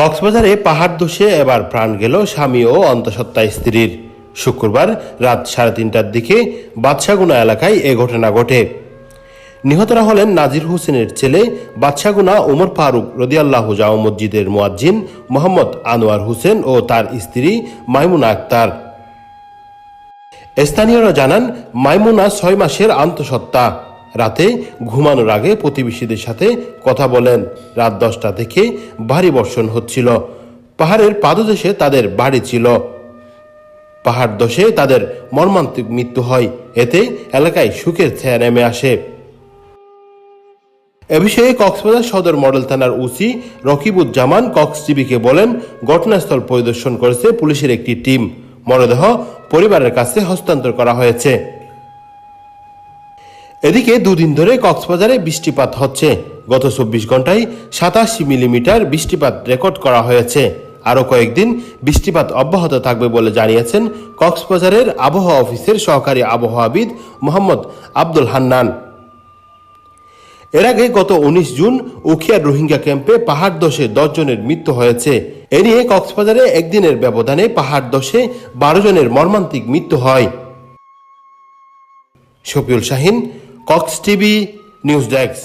কক্সবাজারে পাহাড় দোষে এবার প্রাণ গেল স্বামী ও অন্তঃসত্ত্বা স্ত্রীর। শুক্রবার রাত সাড়ে তিনটার দিকে বাদশাগুনা এলাকায় এ ঘটনা ঘটে। নিহতরা হলেন নাজির হোসেনের ছেলে বাদশাগুনা ওমর ফারুক রদিয়াল্লাহ জাও মসজিদের মোয়াজ্জিন মোহাম্মদ আনোয়ার হোসেন ও তার স্ত্রী মাইমুনা আক্তার। স্থানীয়রা জানান, মাইমুনা ছয় মাসের আন্তঃসত্ত্বা। রাতে ঘুমানোর আগে প্রতিবেশীদের সাথে কথা বলেন। রাত দশটা থেকে ভারী বর্ষণ হচ্ছিল। পাহাড়ের পাদদেশে তাদের বাড়ি ছিল। পাহাড় দশে তাদের মর্মান্তিক মৃত্যু হয়। এতে এলাকায় সুখের ছায়া নেমে আসে। এ বিষয়ে কক্সবাজার সদর মডেল থানার ওসি রকিবুজ্জামান কক্স টিভিকে বলেন, ঘটনাস্থল পরিদর্শন করেছে পুলিশের একটি টিম। মরদেহ পরিবারের কাছে হস্তান্তর করা হয়েছে। এদিকে দুদিন ধরে কক্সবাজারে বৃষ্টিপাত হচ্ছে। গত চব্বিশ ঘন্টায় সাতাশি মিলিমিটার বৃষ্টিপাত রেকর্ড করা হয়েছে। আরও কয়েকদিন বৃষ্টিপাত অব্যাহত থাকবে বলে জানিয়েছেন কক্সবাজারের আবহাওয়া অফিসের সহকারী আবহাওয়াবিদ মোহাম্মদ আব্দুল হান্নান। এর আগে গত উনিশ জুন উখিয়ার রোহিঙ্গা ক্যাম্পে পাহাড় দশে দশ জনের মৃত্যু হয়েছে। এ নিয়ে কক্সবাজারে একদিনের ব্যবধানে পাহাড় দশে বারো জনের মর্মান্তিক মৃত্যু হয়। Shafiul Shahin Cox TV news desk.